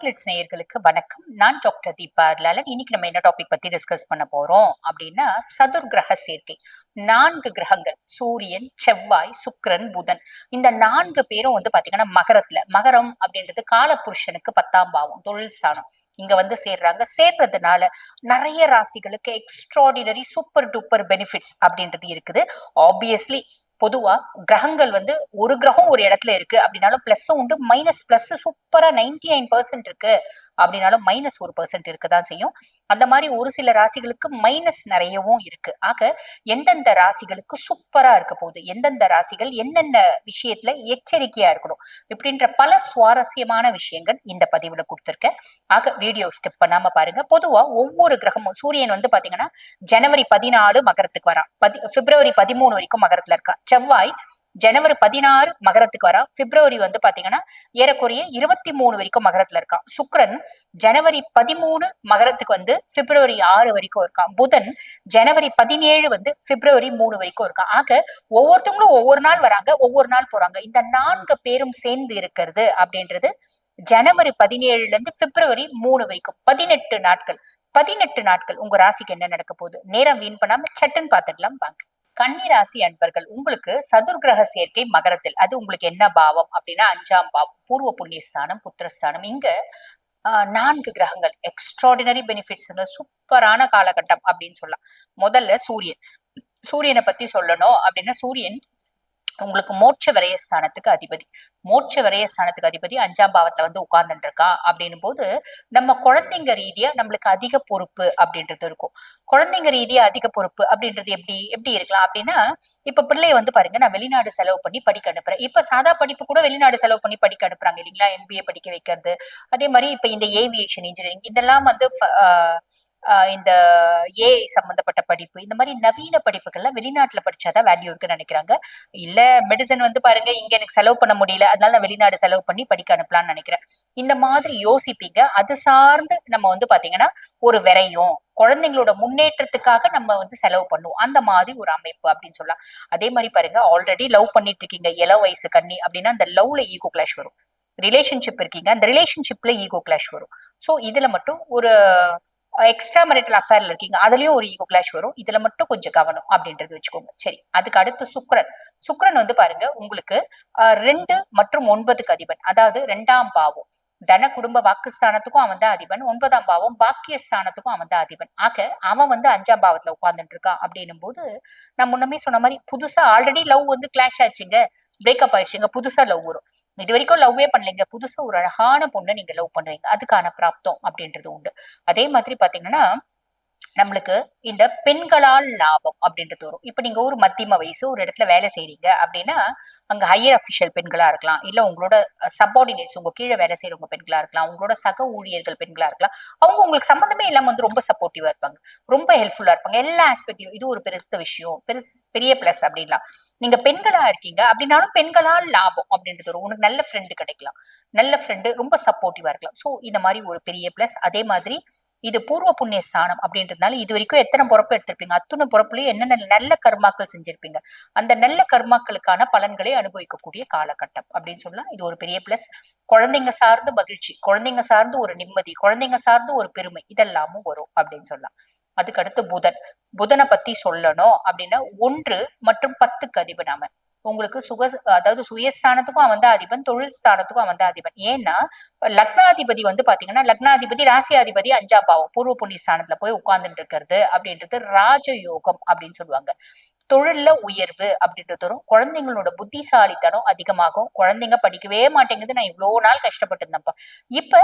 Glitz நேயர்களுக்கு வணக்கம். நான் டாக்டர் தீபா அர்லாலன் இன்னைக்கு நம்ம என்ன டாபிக் பத்தி டிஸ்கஸ் பண்ண போறோம்? அப்படின்னா சதுர் கிரக சேர்க்கை. நான்கு கிரகங்கள் சூரியன் செவ்வாய் சுக்கரன் புதன். இந்த நான்கு பேரும் வந்து பாத்தீங்கன்னா மகரத்துல. மகரம் அப்படின்றது காலபுருஷனுக்கு பத்தாம் பாவம் தொழில் ஸ்தானம். இங்க வந்து சேர்றாங்க. சேர்றதுனால நிறைய ராசிகளுக்கு எக்ஸ்ட்ராடினரி சூப்பர் டூப்பர் பெனிஃபிட்ஸ் அப்படின்றது இருக்குது. ஆப்வியஸ்லி பொதுவா கிரகங்கள் வந்து ஒரு கிரகம் ஒரு இடத்துல இருக்கு அப்படின்னாலும் பிளஸும் உண்டு மைனஸ் பிளஸ் சூப்பரா நைன்டி நைன் பர்சன்ட் இருக்கு. அப்படின்னாலும் மைனஸ் ஒரு பர்சன்ட் இருக்கதான் செய்யும். அந்த மாதிரி ஒரு சில ராசிகளுக்கு மைனஸ் நிறையவும் இருக்கு. ஆக எந்தெந்த ராசிகளுக்கு சூப்பரா இருக்க போகுது? எந்தெந்த ராசிகள் என்னென்ன விஷயத்துல எச்சரிக்கையா இருக்கணும்? இப்படின்ற பல சுவாரஸ்யமான விஷயங்கள் இந்த பதிவுல கொடுத்துருக்கேன். ஆக வீடியோ ஸ்கிப் பண்ணாம பாருங்க. பொதுவா ஒவ்வொரு கிரகமும் சூரியன் வந்து பாத்தீங்கன்னா ஜனவரி பதினாலு மகரத்துக்கு வரான். பதி பிப்ரவரி பதிமூணு வரைக்கும் மகரத்துல இருக்கான். செவ்வாய் ஜனவரி பதினாறு மகரத்துக்கு வரா. பிப்ரவரி வந்து பாத்தீங்கன்னா ஏறக்குறைய இருபத்தி மூணு வரைக்கும் மகரத்துல இருக்கான் சுக்ரன் ஜனவரி பதிமூணு மகரத்துக்கு வந்து பிப்ரவரி ஆறு வரைக்கும் இருக்கான் புதன் ஜனவரி பதினேழு வந்து பிப்ரவரி மூணு வரைக்கும் இருக்கான் ஆக ஒவ்வொருத்தவங்களும் ஒவ்வொரு நாள் வராங்க ஒவ்வொரு நாள் போறாங்க. இந்த நான்கு பேரும் சேர்ந்து இருக்கிறது அப்படின்றது ஜனவரி பதினேழுல இருந்து பிப்ரவரி மூணு வரைக்கும். பதினெட்டு நாட்கள். பதினெட்டு நாட்கள் உங்க ராசிக்கு என்ன நடக்க போகுது? நேரம் வீண் பண்ணாம சட்டுன்னு பாத்துக்கலாம். வாங்க. கன்னிராசி அன்பர்கள் உங்களுக்கு சதுர்கிரக சேர்க்கை மகரத்தில். அது உங்களுக்கு என்ன பாவம்? அப்படின்னா அஞ்சாம் பாவம் பூர்வ புண்ணியஸ்தானம் புத்திரஸ்தானம். இங்க நான்கு கிரகங்கள் எக்ஸ்ட்ராடினரி பெனிஃபிட்ஸ் சூப்பரான காலகட்டம் அப்படின்னு சொல்லலாம். முதல்ல சூரியன். சூரியனை பத்தி சொல்லணும் அப்படின்னா சூரியன் உங்களுக்கு மோட்ச விரயஸ்தானத்துக்கு அதிபதி. மோட்ச விரயஸ்தானத்துக்கு அதிபதி அஞ்சாம் பாவத்துல வந்து உட்கார்ந்துட்டு இருக்கா அப்படின்னும் போது நம்ம குழந்தைங்க ரீதியா நம்மளுக்கு அதிக பொறுப்பு அப்படின்றது இருக்கும். குழந்தைங்க ரீதியா அதிக பொறுப்பு அப்படின்றது எப்படி எப்படி இருக்கலாம் அப்படின்னா இப்ப பிள்ளைய வந்து பாருங்க நான் வெளிநாடு செலவு பண்ணி படிக்க அனுப்புறேன். இப்ப சாதா படிப்பு கூட வெளிநாடு செலவு பண்ணி படிக்க அனுப்புறாங்க இல்லைங்களா? எம்பிஏ படிக்க வைக்கிறது. அதே மாதிரி இப்ப இந்த ஏவியேஷன் இன்ஜினியரிங் இதெல்லாம் வந்து ஆஹ் இந்த ஏஐ சம்மந்தப்பட்ட படிப்பு இந்த மாதிரி நவீன படிப்புகள்லாம் வெளிநாட்டில் படிச்சாதான் வேல்யூ இருக்குன்னு நினைக்கிறாங்க. இல்லை மெடிசன் வந்து பாருங்க இங்கே எனக்கு செலவு பண்ண முடியல அதனால நான் வெளிநாடு செலவு பண்ணி படிக்க அனுப்பலாம்னு நினைக்கிறேன். இந்த மாதிரி யோசிப்பீங்க. அது சார்ந்து நம்ம வந்து பாத்தீங்கன்னா ஒரு விரையும் குழந்தைங்களோட முன்னேற்றத்துக்காக நம்ம வந்து செலவு பண்ணுவோம். அந்த மாதிரி ஒரு அமைப்பு அப்படின்னு சொல்லலாம். அதே மாதிரி பாருங்க ஆல்ரெடி லவ் பண்ணிட்டு இருக்கீங்க இள வயசு கண்ணி அப்படின்னா அந்த லவ்ல ஈகோ கிளாஷ் வரும். ரிலேஷன்ஷிப் இருக்கீங்க அந்த ரிலேஷன்ஷிப்ல ஈகோ கிளாஷ் வரும். ஸோ இதுல மட்டும் ஒரு எக்ஸ்ட்ரா மெரிட்டல் அஃபேர்ல இருக்கீங்க. அதுலயும் ஒரு ஈகோ கிளாஷ் வரும். இதுல மட்டும் கொஞ்சம் கவனம் அப்படின்றது வச்சுக்கோங்க. சரி அதுக்கு அடுத்து சுக்ரன் சுக்ரன் வந்து பாருங்க உங்களுக்கு ரெண்டு மற்றும் ஒன்பதுக்கு அதிபன். அதாவது ரெண்டாம் பாவம். தன குடும்ப வாக்குஸ்தானத்துக்கும் அவன் தான் அதிபன். ஒன்பதாம் பாவம் பாக்கியஸ்தானத்துக்கும் அவன் தான் அதிபன். ஆக அவன் வந்து அஞ்சாம் பாவத்துல உட்கார்ந்துட்டு இருக்கான் அப்படின்னும் போது நான் முன்னமே சொன்ன மாதிரி புதுசா ஆல்ரெடி லவ் வந்து கிளாஷ் ஆச்சுங்க. பிரேக்கப் ஆயிடுச்சுங்க. புதுசா லவ் வரும். இது வரைக்கும் லவ்வே பண்ணலைங்க. புதுசா ஒரு அழகான பொண்ணை நீங்க லவ் பண்ணுவீங்க. அதுக்கான பிராப்தம் அப்படின்றது உண்டு. அதே மாதிரி பாத்தீங்கன்னா நம்மளுக்கு இந்த பெண்களால் லாபம் அப்படின்றது வரும். இப்ப நீங்க ஒரு மத்தியம வயசு ஒரு இடத்துல வேலை செய்றீங்க அப்படின்னா அங்க ஹையர் அபிஷியல் பெண்களா இருக்கலாம். இல்ல உங்களோட சப்பார்டினேட்ஸ் உங்க கீழே வேலை செய்யறவங்க பெண்களா இருக்கலாம். உங்களோட சக ஊழியர்கள் பெண்களா இருக்கலாம். அவங்க உங்களுக்கு சம்மந்தமே இல்லாம வந்து ரொம்ப சப்போர்ட்டிவா இருப்பாங்க. ரொம்ப ஹெல்ப்ஃபுல்லா இருப்பாங்க. எல்லா ஆஸ்பெக்ட்லயும் இது ஒரு பெருத்த விஷயம். பெருசு பெரிய பிளஸ் அப்படின்லாம். நீங்க பெண்களா இருக்கீங்க. அப்படின்னாலும் பெண்களால் லாபம் அப்படின்றது ஒரு உனக்கு நல்ல ஃப்ரெண்டு கிடைக்கலாம். நல்ல ஃப்ரெண்டு ரொம்ப சப்போர்ட்டிவா இருக்கலாம். ஸோ இந்த மாதிரி ஒரு பெரிய பிளஸ் அதே மாதிரி இது பூர்வ புண்ணிய ஸ்தானம் அப்படின்றதுனால இது வரைக்கும் எத்தனை பொறப்பு எடுத்திருப்பீங்க? அத்தனை பொறப்புலயும் என்னென்ன நல்ல கர்மாக்கள் செஞ்சிருப்பீங்க? அந்த நல்ல கர்மாக்களுக்கான பலன்களை அனுபவிக்கக்கூடிய காலகட்டம் அப்படின்னு சொல்லலாம் இது ஒரு பெரிய பிளஸ் குழந்தைங்க சார்ந்து மகிழ்ச்சி குழந்தைங்க சார்ந்து ஒரு நிம்மதி குழந்தைங்க சார்ந்து ஒரு பெருமை இதெல்லாமும் வரும் அப்படின்னு சொல்லலாம். அதுக்கடுத்து புதன். புதனை பத்தி சொல்லணும் அப்படின்னா ஒன்று மற்றும் பத்துக்கு அதிபன் அவன். உங்களுக்கு சுக அதாவது சுயஸ்தானத்துக்கும் அவன் தான் அதிபன் தொழில் ஸ்தானத்துக்கும் அவன் தான் அதிபன். ஏன்னா லக்னாதிபதி வந்து பாத்தீங்கன்னா லக்னாதிபதி ராசியாதிபதி அஞ்சாம் பாவம். பூர்வ புண்ணிய ஸ்தானத்துல போய் உட்கார்ந்துட்டு இருக்கிறது அப்படின்றது ராஜயோகம் அப்படின்னு சொல்லுவாங்க. தொழில்ல உயர்வு அப்படின்றது வரும். குழந்தைங்களோட புத்திசாலித்தனம் அதிகமாகும். குழந்தைங்க படிக்கவே மாட்டேங்குது. நான் இவ்வளவு நாள் கஷ்டப்பட்டு இருந்தேன்ப்பா இப்ப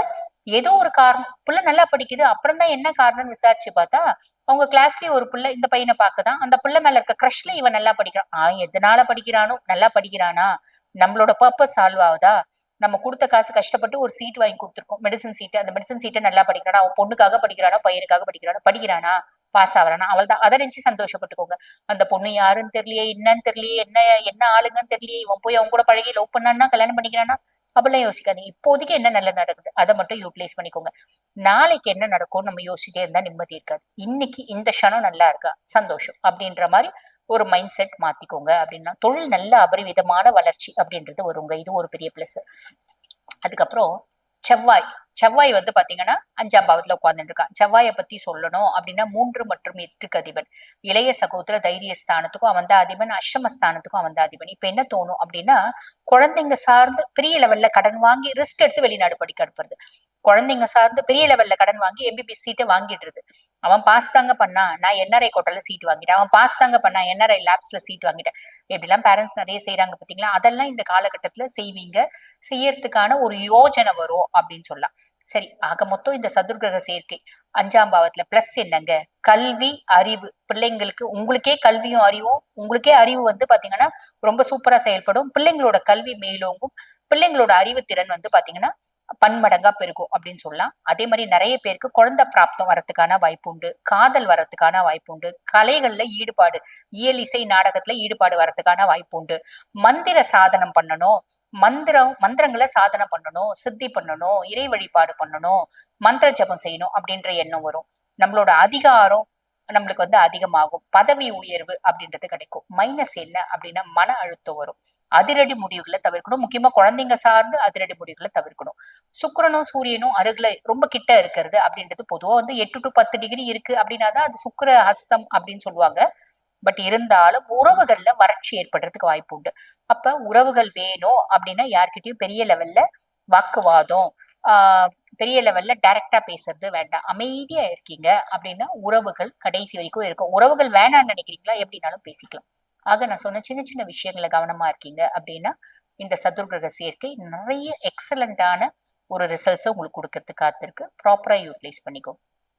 ஏதோ ஒரு காரணம். புள்ள நல்லா படிக்குது. அப்புறம் தான் என்ன காரணம்னு விசாரிச்சு பார்த்தா அவங்க கிளாஸ்லயே ஒரு பிள்ளை இந்த பையனை பார்க்கதான். அந்த பிள்ளை மேல இருக்க க்ரஷ்ல இவன் நல்லா படிக்கிறான். அவன் எதனால படிக்கிறானோ நல்லா படிக்கிறானா? நம்மளோட பர்பஸ் சால்வ் ஆகுதா? நம்ம கொடுத்த காசு கஷ்டப்பட்டு ஒரு சீட் வாங்கி கொடுத்துருக்கோம். மெடிசன் சீட்டு அந்த மெடிசன் சீட்டை நல்லா படிக்கிறானா? அவன் பொண்ணுக்காக படிக்கிறானா? பையனுக்காக படிக்கிறானா? படிக்கிறானா? பாஸ் ஆகிறானா? அவள் தான் அதை நினச்சி சந்தோஷப்பட்டுக்கோங்க. அந்த பொண்ணு யாருன்னு தெரியலையே என்னன்னு தெரியலையே என்ன என்ன ஆளுங்கன்னு தெரியலையே இவன் போய் அவங்க கூட பழகி லவ் பண்ணான்னா கல்யாணம் பண்ணிக்கிறானா? அப்படிலாம் யோசிக்காதீங்க. இப்போதைக்கு என்ன நல்ல நடக்குது? அதை மட்டும் யூட்டிலைஸ் பண்ணிக்கோங்க. நாளைக்கு என்ன நடக்கும்னு நம்ம யோசிச்சிட்டே இருந்தா நிம்மதி இருக்காது. இன்னைக்கு இந்த க்ஷணம் நல்லா இருக்கா? சந்தோஷம். அப்படின்ற மாதிரி ஒரு மைண்ட் செட் மாத்திக்கோங்க அப்படின்னா தொழில் நல்ல அபரிவிதமான வளர்ச்சி அப்படின்றது வருங்க இது ஒரு பெரிய பிளஸ் அதுக்கப்புறம் செவ்வாய். செவ்வாய் வந்து பாத்தீங்கன்னா அஞ்சாம் பாவத்துல உட்கார்ந்துட்டு இருக்கான் செவ்வாயை பத்தி சொல்லணும் அப்படின்னா மூன்று மற்றும் எட்டுக்கு அதிபன். இளைய சகோதர தைரிய ஸ்தானத்துக்கும் அவன் தான் அதிபன். அஷ்டமஸ்தானத்துக்கும் அவன் தான் அதிபன். இப்ப என்ன தோணும் அப்படின்னா குழந்தைங்க சார்ந்து பெரிய லெவல்ல கடன் வாங்கி ரிஸ்க் எடுத்து வெளிநாடு படிக்க அனுப்புறது. குழந்தைங்க சார்ந்து பெரிய லெவல்ல கடன் வாங்கி எம்பிபிஎஸ் சீட்டை வாங்கிடுறது. அவன் பாஸ் தாங்க பண்ணா நான் என்ஆர்ஐ கோட்டால சீட் வாங்கிட்டேன். அவன் பாஸ் தாங்க பண்ணா என்ஆர்ஐ லேப்ஸ்ல சீட் வாங்கிட்டேன். இப்படிலாம் பேரண்ட்ஸ் நிறைய செய்யறாங்க பாத்தீங்களா? அதெல்லாம் இந்த காலகட்டத்துல செய்வீங்க. செய்யறதுக்கான ஒரு யோஜனை வரும் அப்படின்னு சொல்லலாம். சரி ஆக மொத்தம் இந்த சதுர்கிரக சேர்க்கை. அஞ்சாம் பாவத்துல பிளஸ் என்னங்க? கல்வி அறிவு. பிள்ளைங்களுக்கு உங்களுக்கே கல்வியும் அறிவும் உங்களுக்கே அறிவு வந்து பாத்தீங்கன்னா ரொம்ப சூப்பரா செயல்படும். பிள்ளைங்களோட கல்வி மேலோங்கும். பிள்ளைங்களோட அறிவு திறன் வந்து பாத்தீங்கன்னா பன்மடங்கா பெருகும் அப்படின்னு சொல்லலாம். அதே மாதிரி நிறைய பேருக்கு குழந்தை பிராப்தம் வரத்துக்கான வாய்ப்பு உண்டு. காதல் வரத்துக்கான வாய்ப்பு உண்டு. கலைகள்ல ஈடுபாடு இயல் இசை நாடகத்துல ஈடுபாடு வரத்துக்கான வாய்ப்பு உண்டு. மந்திர சாதனம் பண்ணணும். மந்திரம் மந்திரங்களை சாதனை பண்ணணும் சித்தி பண்ணணும் இறை வழிபாடு பண்ணணும் மந்திர ஜபம் செய்யணும் அப்படின்ற எண்ணம் வரும். நம்மளோட அதிகாரம் நம்மளுக்கு வந்து அதிகமாகும். பதவி உயர்வு அப்படின்றது கிடைக்கும். மைனஸ் என்ன அப்படின்னா மன அழுத்தம் வரும். அதிரடி முடிவுகளை தவிர்க்கணும். முக்கியமா குழந்தைங்க சார்ந்து அதிரடி முடிவுகளை தவிர்க்கணும். சுக்கிரனும் சூரியனும் அருகில ரொம்ப கிட்ட இருக்கிறது அப்படின்றது பொதுவா வந்து எட்டு டு பத்து டிகிரி இருக்கு அப்படின்னா தான் அது சுக்கர ஹஸ்தம் அப்படின்னு சொல்லுவாங்க. பட் இருந்தாலும் உறவுகள்ல வறட்சி ஏற்படுறதுக்கு வாய்ப்பு உண்டு. அப்ப உறவுகள் வேணும் அப்படின்னா யார்கிட்டயும் பெரிய லெவல்ல வாக்குவாதம் பெரிய லெவல்ல டைரக்டா பேசுறது வேண்டாம். அமைதியா இருக்கீங்க அப்படின்னா உறவுகள் கடைசி வரைக்கும் இருக்கும். உறவுகள் வேணாம்னு நினைக்கிறீங்களா? எப்படினாலும் பேசிக்கலாம். ஆக நான் சொன்ன சின்ன சின்ன விஷயங்களை கவனமா இருக்கீங்க அப்படின்னா இந்த சதுர்கிரக சேர்க்கை நிறைய எக்ஸலண்டான ஒரு ரிசல்ட்ஸை உங்களுக்கு கொடுக்கறதுக்கு காத்திருக்கு. ப்ராப்பராக யூட்டிலைஸ் பண்ணிக்கோ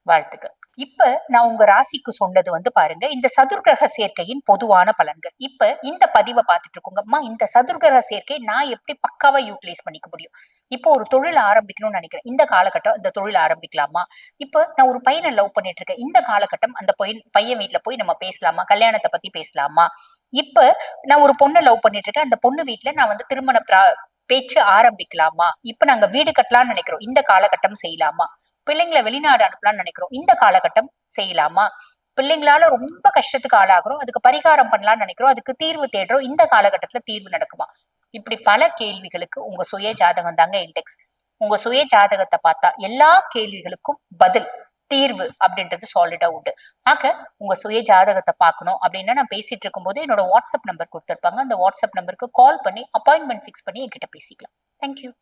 வாழ்த்துக்கள். இப்ப நான் உங்க ராசிக்கு சொன்னது வந்து பாருங்க இந்த சதுர்கிரக சேர்க்கையின் பொதுவான பலன்கள். இப்ப இந்த பதிவை பார்த்துட்டு இருக்கோங்கம்மா இந்த சதுர்கிரக சேர்க்கை நான் எப்படி பக்காவா யூட்டிலைஸ் பண்ணிக்க முடியும்? இப்போ ஒரு தொழில் ஆரம்பிக்கணும்னு நினைக்கிறேன். இந்த காலகட்டம் இந்த தொழில் ஆரம்பிக்கலாமா? இப்ப நான் ஒரு பையனை லவ் பண்ணிட்டு இருக்கேன். இந்த காலகட்டம் அந்த பையன் பையன் வீட்டுல போய் நம்ம பேசலாமா? கல்யாணத்தை பத்தி பேசலாமா? இப்ப நான் ஒரு பொண்ணை லவ் பண்ணிட்டு இருக்கேன். அந்த பொண்ணு வீட்டுல நான் வந்து திருமண பேச்சு ஆரம்பிக்கலாமா? இப்ப நாங்க வீடு கட்டலாம்னு நினைக்கிறோம். இந்த காலகட்டம் செய்யலாமா? பிள்ளைங்களை வெளிநாடு அனுப்பலாம்னு நினைக்கிறோம். இந்த காலகட்டம் செய்யலாமா? பிள்ளைங்களால ரொம்ப கஷ்டத்துக்கு ஆளாகிறோம். அதுக்கு பரிகாரம் பண்ணலாம்னு நினைக்கிறோம். அதுக்கு தீர்வு தேடுறோம். இந்த காலகட்டத்துல தீர்வு நடக்குமா? இப்படி பல கேள்விகளுக்கு உங்க சுய ஜாதகம் தாங்க இண்டெக்ஸ் உங்க சுய ஜாதகத்தை பார்த்தா எல்லா கேள்விகளுக்கும் பதில் தீர்வு அப்படின்றது சாலிடா உண்டு. ஆக உங்க சுய ஜாதகத்தை பார்க்கணும் அப்படின்னா நான் பேசிட்டு இருக்கும்போது என்னோட வாட்ஸ்அப் நம்பர் கொடுத்துருப்பாங்க. அந்த வாட்ஸ்அப் நம்பருக்கு கால் பண்ணி அப்பாயின்மெண்ட் ஃபிக்ஸ் பண்ணி என்கிட்ட பேசிக்கலாம். தேங்க்யூ